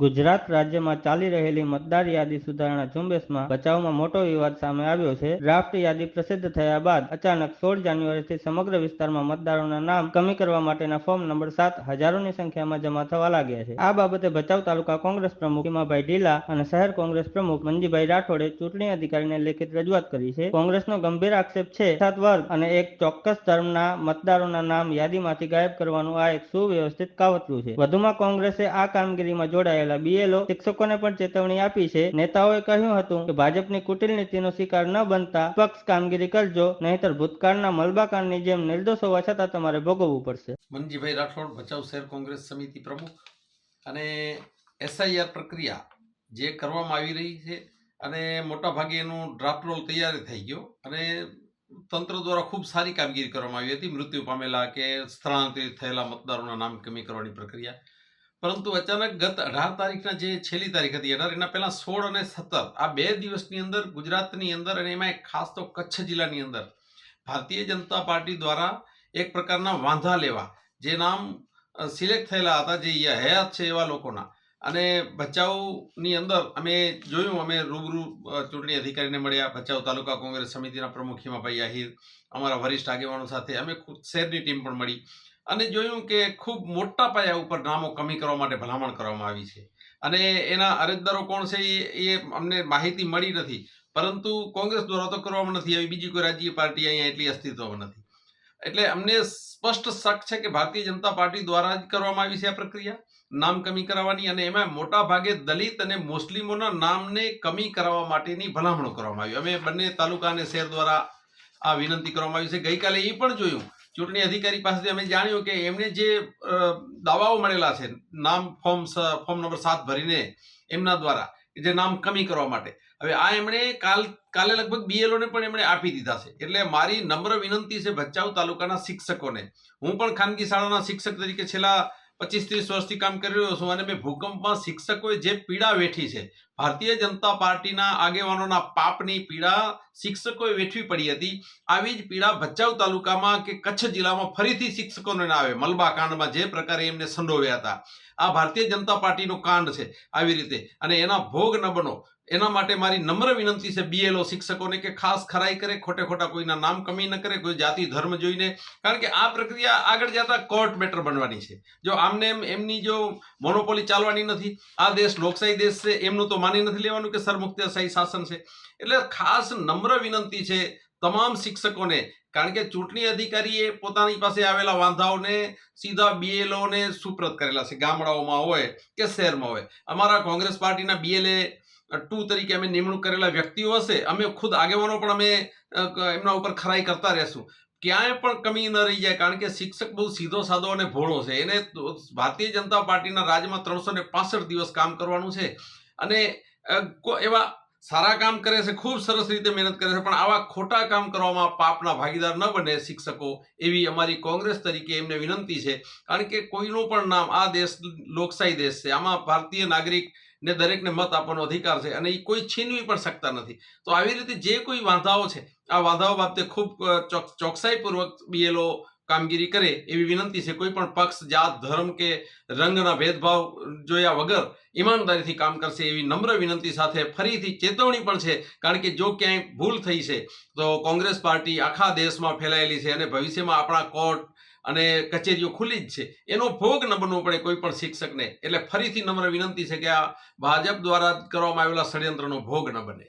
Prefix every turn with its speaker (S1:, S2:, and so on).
S1: ગુજરાત રાજ્યમાં ચાલી રહેલી મતદાર યાદી સુધારણા ઝુંબેશમાં બચાવમાં મોટો વિવાદ સામે આવ્યો છે. ડ્રાફ્ટ યાદી પ્રસિદ્ધ થયા બાદ અચાનક સોળ જાન્યુઆરીથી સમગ્ર વિસ્તારમાં મતદારોના નામ કમી કરવા માટેના ફોર્મ નંબર સાત હજારોની સંખ્યામાં જમા થવા લાગ્યા છે. આ બાબતે ભચાઉ તાલુકા કોંગ્રેસ પ્રમુખ ભીમાભાઈ ઢીલા અને શહેર કોંગ્રેસ પ્રમુખ મંજીભાઈ રાઠોડે ચૂંટણી અધિકારીને લેખિત રજૂઆત કરી છે. કોંગ્રેસનો ગંભીર આક્ષેપ છે. સાત વર્ગ અને એક ચોક્કસ ધર્મના મતદારોના નામ યાદીમાંથી ગાયબ કરવાનું આ એક સુવ્યવસ્થિત કાવતરું છે. વધુમાં કોંગ્રેસે આ કામગીરીમાં જોડાયેલા બીએલઓ શિક્ષકોને પણ ચેતવણી આપી છે. નેતાઓએ કહ્યું હતું કે ભાજપની કુટિલ નીતિનો શિકાર ન બનતા પક્ષ કામગીરી કરજો, નહીતર ભૂતકાળના મલબાકાંડની જેમ નિર્દોષ હોવા છતાં તમારે ભોગવવું પડશે.
S2: મનજીભાઈ રાઠોડ, ભચાઉ શહેર કોંગ્રેસ સમિતિ પ્રમુખ અને એસઆઈઆર પ્રક્રિયા જે કરવામાં આવી રહી છે અને મોટા ભાગે એનું ડ્રાફ્ટ રોલ તૈયાર થઈ ગયો અને તંત્ર દ્વારા ખૂબ સારી કામગીરી કરવામાં આવી હતી. મૃત્યુ પામેલા કે સ્થળાંતરિત થયેલા મતદારોના નામ કમી કરવાની પ્રક્રિયા પરંતુ અચાનક ગત અઢાર તારીખના જે છેલ્લી તારીખ હતી, અઢાર, એના પહેલાં સોળ અને સત્તર, આ બે દિવસની અંદર ગુજરાતની અંદર અને એમાં ખાસ તો કચ્છ જિલ્લાની અંદર ભારતીય જનતા પાર્ટી દ્વારા એક પ્રકારના વાંધા લેવા, જે નામ સિલેક્ટ થયેલા હતા, જે હયાત છે એવા લોકોના. અને ભચાઉની અંદર અમે જોયું, અમે રૂબરૂ ચૂંટણી અધિકારીને મળ્યા, ભચાઉ તાલુકા કોંગ્રેસ સમિતિના પ્રમુખ હિમાભાઈ આહિર, અમારા વરિષ્ઠ આગેવાનો સાથે અમે શહેરની ટીમ પણ મળી. અને જોયું કે ખૂબ મોટા પાયા ઉપર નામો કમી કરવા માટે ભલામણ કરવામાં આવી છે. અને એના અરજદારો કોણ છે એ અમને માહિતી મળી નથી. પરંતુ કોંગ્રેસ દ્વારા તો કરવામાં નથી આવી, બીજી કોઈ રાજ્ય પાર્ટી અહીંયા એટલી અસ્તિત્વમાં નથી. એટલે અમને સ્પષ્ટ શક છે કે ભારતીય જનતા પાર્ટી દ્વારા જ કરવામાં આવી છે આ પ્રક્રિયા. નામ કમી કરાવવાની અને એમાં મોટા ભાગે દલિત અને મુસ્લિમોના નામને કમી કરાવવા માટેની ભલામણો કરવામાં આવી. અમે બંને તાલુકા અને શહેર દ્વારા આ વિનંતી કરવામાં આવી છે. ગઈકાલે એ પણ જોયું ચૂંટણી અધિકારી પાસેથી અમે જાણ્યું કે એમને જે દાવાઓ મળેલા છે, નામ ફોર્મ ફોર્મ નંબર સાત ભરીને એમના દ્વારા જે નામ કમી કરવા માટે, હવે આ એમણે કાલ, કાલે લગભગ બીએલઓને પણ એમણે આપી દીધા છે. એટલે મારી નમ્ર વિનંતી છે ભચાઉ તાલુકાના શિક્ષકોને. હું પણ ખાનગી શાળાના શિક્ષક તરીકે છેલ્લા પચીસ ત્રીસ વર્ષથી કામ કરી રહ્યો છું અને મેં ભૂકંપમાં શિક્ષકોએ જે પીડા વેઠી છે, ભારતીય જનતા પાર્ટીના આગેવાનોના પાપની પીડા શિક્ષકોએ વેઠવી પડી હતી. આવી જ પીડા ભચાઉ તાલુકામાં કે કચ્છ જિલ્લામાં ફરીથી શિક્ષકોને આવે. મલબા કાંડમાં જે પ્રકારે એમને સંડોવ્યા હતા. આ ભારતીય જનતા પાર્ટીનો કાંડ છે આવી રીતે. અને એના ભોગ ન બનો. એના માટે મારી નમ્ર વિનંતી છે બીએલઓ શિક્ષકોને કે ખાસ ખરાઈ કરે, ખોટે ખોટા કોઈના નામ કમી ન કરે, કોઈ જાતિ, ધર્મ જોઈને. કારણ કે આ પ્રક્રિયા આગળ જતા કોર્ટ મેટર બનવાની છે. જો આમને એમ, એમની જો મોનોપોલી ચાલવાની નથી, આ દેશ લોકશાહી દેશ છે, એમનું તો માની નથી લેવાનું કે સરમુક્તશાહી શાસન છે. એટલે ખાસ નમ્ર વિનંતી છે તમામ શિક્ષકોને, કારણ કે ચૂંટણી અધિકારીએ પોતાની પાસે આવેલા વાંધાઓને સીધા બીએલઓને સુપ્રત કરેલા છે, ગામડાઓમાં હોય કે શહેરમાં હોય. અમારા કોંગ્રેસ પાર્ટીના બીએલએ ટુ તરીકે અમે નિમણૂક કરેલા વ્યક્તિઓ હશે, અમે ખુદ આગેવાનો પણ અમે એમના ઉપર ખરાઈ કરતા રહેશું. ક્યાંય પણ કમી ન રહી જાય, કારણ કે શિક્ષક બહુ સીધો સાદો અને ભોળો છે. એને ભારતીય જનતા પાર્ટીના રાજમાં ત્રણસો ને પાસઠ દિવસ કામ કરવાનું છે. અને એવા સારા કામ કરે છે, ખૂબ સરસ રીતે મહેનત કરે છે, પણ આવા ખોટા કામ કરવામાં પાપના ભાગીદાર ન બને શિક્ષકો, એવી અમારી કોંગ્રેસ તરીકે એમને વિનંતી છે. કારણ કે કોઈનું પણ નામ આ દેશ, લોકશાહી દેશ છે. આમાં ભારતીય નાગરિક ને દરેકને મત આપવાનો અધિકાર છે અને એ કોઈ છીનવી પણ શકતા નથી. તો આવી રીતે જે કોઈ વાંધાઓ છે, આ વાંધાઓ બાબતે ખૂબ ચોક- ચોકસાઈપૂર્વક બીએલઓ કામગીરી કરે એવી વિનંતી છે, કોઈ પણ પક્ષ, જાત, ધર્મ કે રંગના ભેદભાવ જોયા વગર ઈમાનદારીથી કામ કરશે એવી નમ્ર વિનંતી સાથે ફરીથી ચેતવણી પણ છે, કારણ કે જો ક્યાંય ભૂલ થઈ છે, તો કોંગ્રેસ પાર્ટી આખા દેશમાં ફેલાયેલી છે અને ભવિષ્યમાં આપણા કોર્ટ અને કચેરીઓ ખુલ્લી જ છે. એનો ભોગ ન બનવો પડે કોઈ પણ શિક્ષકને. એટલે ફરીથી નમ્ર વિનંતી છે કે આ ભાજપ દ્વારા કરવામાં આવેલા ષડયંત્રનો ભોગ ન બને.